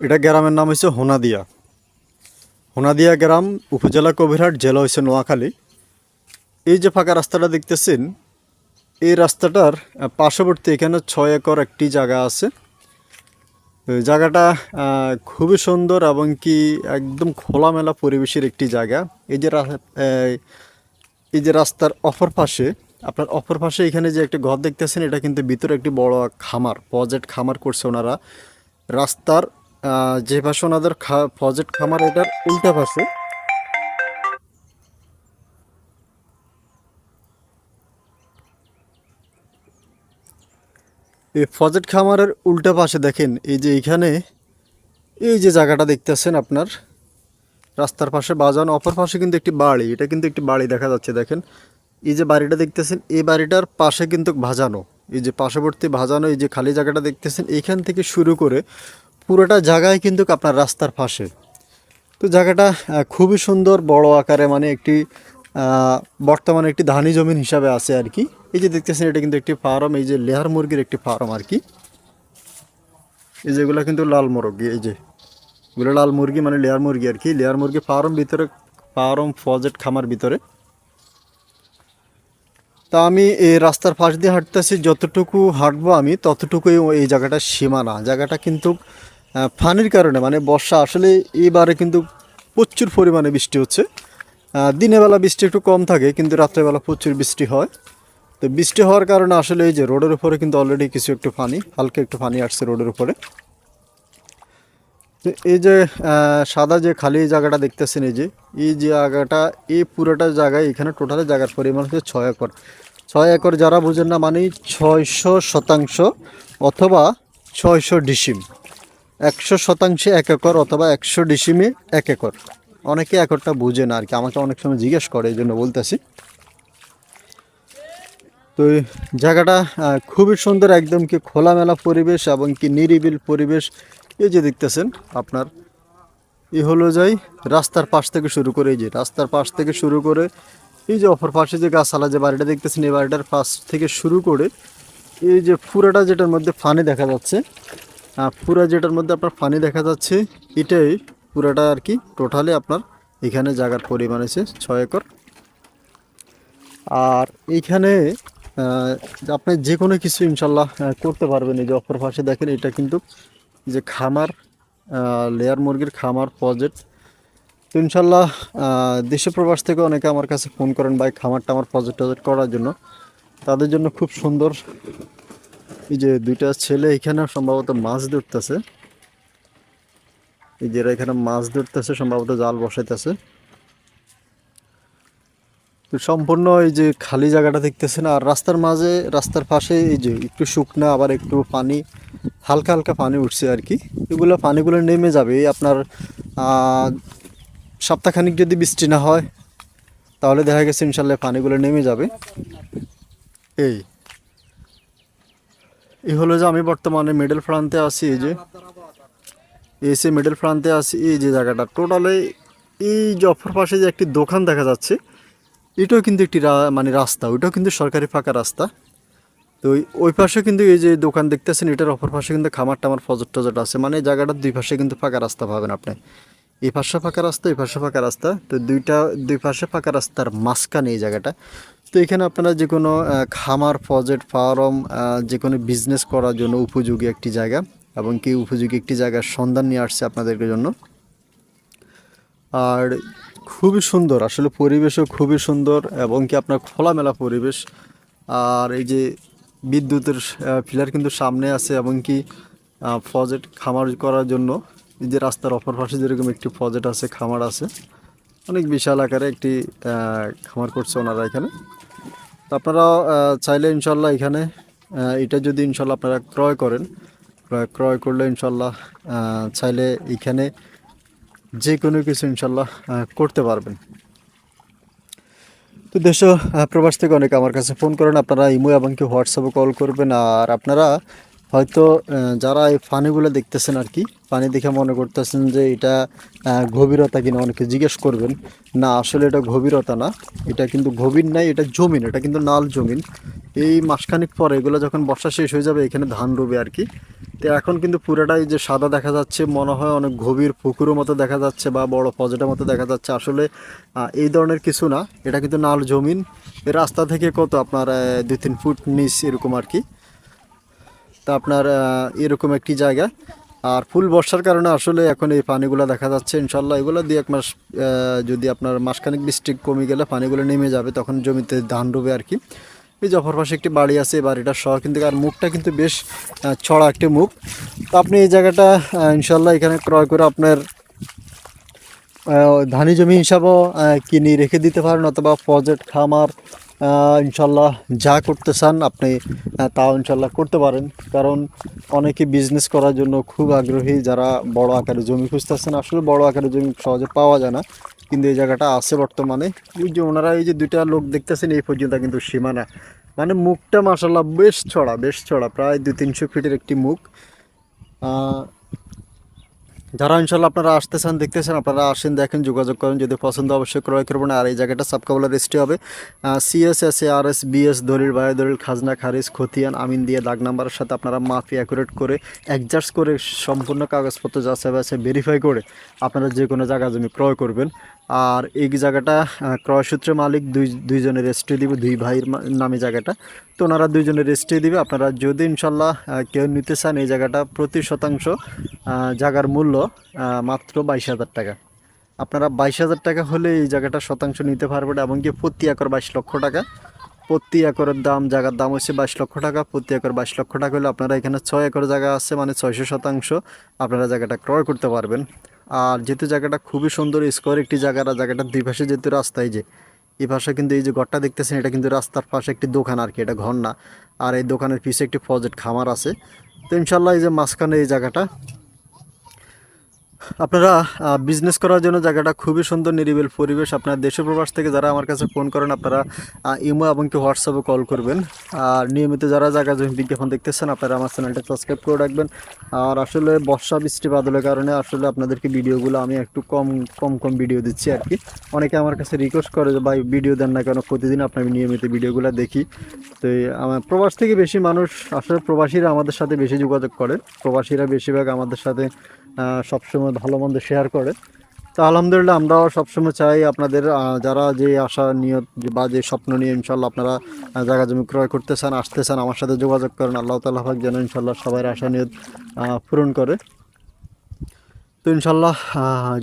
এটা গ্রামের নাম হচ্ছে হোনাদিয়া। হোনাদিয়া গ্রাম, উপজেলা কবিরহাট, জেলা হচ্ছে নোয়াখালী। এই যে ফাঁকা রাস্তাটা দেখতেছেন, এই রাস্তাটার পার্শ্ববর্তী এখানে ছয় একর একটি জায়গা আছে। জায়গাটা খুবই সুন্দর এবং কি একদম খোলামেলা পরিবেশের একটি জায়গা। এই যে এই- যে রাস্তার অপর পাশে, আপনার অপর পাশে এখানে যে একটা ঘর দেখতেছেন, এটা কিন্তু ভিতরে একটি বড় খামার প্রজেক্ট খামার করছে ওনারা। রাস্তার যে পাশে ওনাদের প্রজেক্ট খামার, এটার উল্টা পাশে। এই ফজেট খামারের উল্টা পাশে দেখেন, এই যে এখানে, এই যে জায়গাটা দেখতেছেন আপনার, রাস্তার পাশে বাজানো, অপর পাশে কিন্তু একটি বাড়ি, এটা কিন্তু একটি বাড়ি দেখা যাচ্ছে, দেখেন। এই যে বাড়িটা দেখতেছেন, এই বাড়িটার পাশে কিন্তু ভাজানো এই যে পার্শ্ববর্তী ভাজানো এই যে খালি জায়গাটা দেখতেছেন এইখান থেকে শুরু করে পুরোটা জায়গায় কিন্তু আপনার রাস্তার পাশে। তো জায়গাটা খুবই সুন্দর, বড় আকারে মানে একটি বর্তমানে একটি ধানি জমিন হিসাবে আছে আর কি। এই যে দেখতেছেন, এটা কিন্তু একটি ফার্ম, এই যে লেহার মুরগির একটি ফার্ম আর কি। এই যেগুলো কিন্তু লাল মুরগি, এই যে। এগুলো লাল মুরগি মানে লেয়ার মুরগি আর কি। লেয়ার মুরগি ফার্ম ভিতরে, ফার্ম ফজেট খামার ভিতরে। তা আমি এই রাস্তার পাশ দিয়ে হাঁটতেছি, যতটুকু হাঁটবো আমি, ততটুকুই এই জায়গাটার সীমানা। জায়গাটা কিন্তু ফানির কারণে মানে বর্ষা আসলে এবারে কিন্তু প্রচুর পরিমাণে বৃষ্টি হচ্ছে। দিনের বেলা বৃষ্টি একটু কম থাকে, কিন্তু রাত্রেবেলা প্রচুর বৃষ্টি হয়। তো বৃষ্টি হওয়ার কারণে আসলে এই যে রোডের উপরে কিন্তু অলরেডি কিছু একটু পানি হালকা একটু পানি আসছে রোডের উপরে। তো এই যে সাদা যে খালি জায়গাটা দেখতেছেন, এই যে এই যে জায়গাটা, এই পুরোটা জায়গায় এখানে টোটাল জায়গার পরিমাণ হচ্ছে ছয় একর। ছয় একর যারা বুঝেন না মানে ছয়শো শতাংশ অথবা ছয়শো ডিসিম। একশো শতাংশে এক একর অথবা একশো ডিসিমে এক একর। অনেকে একরটা বুঝে না আর কি, আমাকে অনেক সময় জিজ্ঞেস করে, এই জন্য বলতেছি। তো জায়গাটা খুবই সুন্দর একদম কি খোলামেলা পরিবেশ এবং কি নিরিবিল পরিবেশ। এই যে দেখতেছেন আপনার, এই হলো যাই রাস্তার পাশ থেকে শুরু করে, এই যে রাস্তার পাশ থেকে শুরু করে, এই যে অপর পাশে যে গাছালা যে বাড়িটা দেখতেছেন, এই বাড়িটার পাশ থেকে শুরু করে, এই যে ফুরাটা যেটার মধ্যে ফানে দেখা যাচ্ছে পুরা যেটার মধ্যে আপনার পানি দেখা যাচ্ছে, এটাই পুরাটা আর কি টোটালি আপনার এখানে জায়গার পরিমাণ আছে ছয় একর। আর এইখানে আপনি যে কোনো কিছু ইনশাল্লাহ করতে পারবেন। এই যে অপর পাশে দেখেন, এটা কিন্তু যে খামার লেয়ার মুরগির খামার প্রজেক্ট তো ইনশাল্লাহ দেশে প্রবাস থেকে অনেকে আমার কাছে ফোন করেন, ভাই খামার টামার প্রজেক্ট টজেক্ট করার জন্য। তাদের জন্য খুব সুন্দর এই যে দুইটা ছেলে এখানে সম্ভবত মাছ ধরতেছে। এই যে এরা এখানে মাছ ধরতেছে, সম্ভবত জাল বসাইতেছে। তো সম্পূর্ণ এই যে খালি জায়গাটা দেখতেছেন, আর রাস্তার মাঝে, রাস্তার পাশে এই যে একটু শুকনা, আবার একটু পানি, হালকা হালকা পানি উঠছে আর কি। এগুলো পানিগুলো নেমে যাবে। আপনার সপ্তাহখানিক যদি বৃষ্টি না হয়, তাহলে দেখা গেছে ইনশাল্লাহ পানিগুলো নেমে যাবে। এই এই হলো যে আমি বর্তমানে মিডল প্রান্তে আছি, এই যে। এসে মিডল প্রান্তে আছি, এই যে জায়গাটা। টোটালে এই অপর পাশে যে একটি দোকান দেখা যাচ্ছে, এটাও কিন্তু একটি মানে রাস্তা, ওইটাও কিন্তু সরকারি ফাঁকা রাস্তা। তো ওই- পাশে কিন্তু এই যে দোকান দেখতেছেন, এটার অপর পাশে কিন্তু খামার টামার ফজর টজট আছে। মানে এই জায়গাটার দুই পাশে কিন্তু ফাঁকা রাস্তা পাবেন আপনি। এই পাশে ফাঁকা রাস্তা এই পাশে ফাঁকা রাস্তা। তো দুইটা, দুই পাশে ফাঁকা রাস্তার মাঝখানে এই জায়গাটা। তো এখানে আপনারা যে কোনো খামার, প্রজেক্ট, ফার্ম যে কোনো বিজনেস করার জন্য উপযোগী একটি জায়গা এবং কি উপযোগী একটি জায়গার সন্ধান নিয়ে আসছে আপনাদের জন্য। আর খুবই সুন্দর, আসলে পরিবেশও খুবই সুন্দর এবং কি আপনার খোলামেলা পরিবেশ। আর এই যে বিদ্যুতের ফিলার কিন্তু সামনে আছে এবং কি প্রজেক্ট খামার করার জন্য এই যে রাস্তার অপর পাশে যেরকম একটি প্রজেক্ট আছে, খামার আছে, অনেক বিশাল আকারে একটি খামার করছে ওনারা এখানে। আপনারা চাইলে ইনশাল্লাহ এখানে এটা যদি ইনশাল্লাহ আপনারা ক্রয় করেন, ক্রয় ক্রয় করলে ইনশাল্লাহ চাইলে এখানে যে কোনো কিছু ইনশাল্লাহ করতে পারবেন। তো দেশ প্রবাস থেকে অনেক আমার কাছে ফোন করেন, আপনারা ইমো এবং কি হোয়াটসঅ্যাপে কল করবেন, আর আপনারা হয়তো যারা এই পানিগুলো দেখতেছেন আর কি, পানি দেখে মনে করতেছেন যে এটা গভীরতা কিনা অনেকে জিজ্ঞেস করবেন। না, আসলে এটা গভীরতা না। এটা কিন্তু গভীর নাই, এটা জমিন, এটা কিন্তু নাল জমিন। এই মাসখানিক পরে এগুলো যখন বর্ষা শেষ হয়ে যাবে, এখানে ধান রুবে আর কি। তো এখন কিন্তু পুরোটাই যে সাদা দেখা যাচ্ছে, মনে হয় অনেক গভীর পুকুরের মতো দেখা যাচ্ছে বা বড় পজেটের মতো দেখা যাচ্ছে। আসলে এই ধরনের কিছু না। এটা কিন্তু নাল জমিন। রাস্তা থেকে কত আপনার দুই, তিন ফুট নিচ এরকম আর কি। তা আপনার এরকম একটি জায়গা। আর ফুল বর্ষার কারণে আসলে এখন এই পানিগুলো দেখা যাচ্ছে ইনশাল্লাহ এগুলো দিয়ে এক মাস যদি আপনার মাসখানেক বৃষ্টি কমে গেলে পানিগুলো নেমে যাবে, তখন জমিতে ধান ডুবে আর কি। এই অপর পাশে একটি বাড়ি আছে, এই বাড়িটার শহর কিন্তু, আর মুখটা কিন্তু বেশ ছড়া একটি মুখ। তো আপনি এই জায়গাটা ইনশাল্লাহ এখানে ক্রয় করে আপনার ধানি জমি হিসাবেও কিনে রেখে দিতে পারেন, অথবা প্রজেক্ট খামার ইনশাল্লাহ যা করতে চান আপনি তাও ইনশাল্লাহ করতে পারেন। কারণ অনেকে বিজনেস করার জন্য খুব আগ্রহী, যারা বড় আকারে জমি খুঁজতেছেন। আসলে বড় আকারে জমি সহজে পাওয়া যায় না, কিন্তু এই জায়গাটা আছে বর্তমানে। এই যে ওনারা এই যে দুইটা লোক দেখতেছেন, এই পর্যন্ত কিন্তু সীমানা। মানে মুখটা মাসাল্লাহ বেশ ছড়া বেশ ছড়া, প্রায় দু তিনশো ফিটের একটি মুখ। যারা ইনশাল্লাহ আপনারা আসতে আসতেছেন, দেখতেছেন, আপনারা আসেন, দেখেন, যোগাযোগ করেন, যদি পছন্দ অবশ্যই ক্রয় করবেন। আর এই জায়গাটা সাবকাবলা রেজিস্ট্রি হবে। CS S A R S BS দলিল বায়ু দলিল, খাজনা, খারিজ, খতিয়ান, আমিন দিয়ে দাগ নাম্বারের সাথে আপনারা মাফি অ্যাকুরেট করে অ্যাডজাস্ট করে সম্পূর্ণ কাগজপত্র যাচাই বাছাই ভেরিফাই করে আপনারা যে কোনো জায়গা জমি ক্রয় করবেন। আর এই জায়গাটা আহ, ক্রয় সূত্রে মালিক দুই দুইজনের রেজিস্ট্রি দিবে দুই ভাইয়ের নামে জায়গাটা। তো ওনারা দুইজনের রেজিস্ট্রি দিবে। আপনারা যদি ইনশাল্লাহ কেউ নিতে চান এই জায়গাটা প্রতি শতাংশ জায়গার মূল্য মাত্র বাইশ হাজার টাকা। আপনারা বাইশ হাজার টাকা হলে এই জায়গাটা শতাংশ নিতে পারবেন এমনকি প্রতি একর বাইশ লক্ষ টাকা। প্রতি একরের দাম জায়গার দাম হচ্ছে বাইশ লক্ষ টাকা। প্রতি একর বাইশ লক্ষ টাকা হলে আপনারা এখানে ছয় একর জায়গা আছে মানে ছয়শো শতাংশ আপনারা জায়গাটা ক্রয় করতে পারবেন। আর যেহেতু জায়গাটা খুবই সুন্দর স্কোয়ার একটি জায়গা, আর জায়গাটার দুই পাশে যেহেতু রাস্তায় যে, এই পাশে কিন্তু এই যে ঘরটা দেখতেছেন, এটা কিন্তু রাস্তার পাশে একটি দোকান আর কি, এটা ঘর না। আর এই দোকানের পিছে একটি ফজেট খামার আছে। তো ইনশাল্লাহ এই যে মাঝখানে এই জায়গাটা আপনারা বিজনেস করার জন্য জায়গাটা খুবই সুন্দর, নিরিবিল পরিবেশ আপনার দেশে প্রবাস থেকে যারা আমার কাছে ফোন করেন, আপনারা ইমো এবং কি হোয়াটসঅ্যাপে কল করবেন। আর নিয়মিত যারা জায়গা জমি বিজ্ঞাপন দেখতেছেন, আপনারা আমার চ্যানেলটা সাবস্ক্রাইব করে রাখবেন। আর আসলে বর্ষা বৃষ্টি বাদলের কারণে আসলে আপনাদেরকে ভিডিওগুলো আমি একটু কম কম কম ভিডিও দিচ্ছি আর কি। অনেকে আমার কাছে রিকোয়েস্ট করে যে, ভাই ভিডিও দেন না কেন? প্রতিদিন আপনার নিয়মিত ভিডিওগুলো দেখি। তো আমার প্রবাস থেকে বেশি মানুষ, আসলে প্রবাসীরা আমাদের সাথে বেশি যোগাযোগ করে। প্রবাসীরা বেশিরভাগ আমাদের সাথে সবসময় ভালো মন্দ শেয়ার করে তো আলহামদুলিল্লাহ আমরাও সবসময় চাই আপনাদের যারা যে আশা নিয়ত বা যে স্বপ্ন নিয়ে ইনশাল্লাহ আপনারা জায়গা জমি ক্রয় করতে চান আসতে চান আমার সাথে যোগাযোগ করেন, আল্লাহ তালা পাক যেন ইনশাল্লাহ সবাই আশা নিয়ত পূরণ করে। তো ইনশাল্লাহ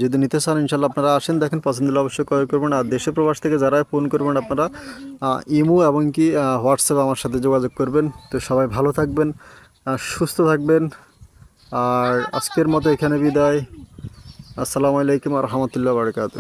যদি নিতে চান ইনশাল্লাহ আপনারা আসেন, দেখেন পছন্দ হলে অবশ্যই ক্রয় করবেন। আর দেশে প্রবাস থেকে যারা ফোন করবেন, আপনারা ইমো এবং কি হোয়াটসঅ্যাপ আমার সাথে যোগাযোগ করবেন। তো সবাই ভালো থাকবেন সুস্থ থাকবেন। আর আজকের মতো এখানে বিদায়। আসসালামু আলাইকুম রহমতুল্লাহ বারকাত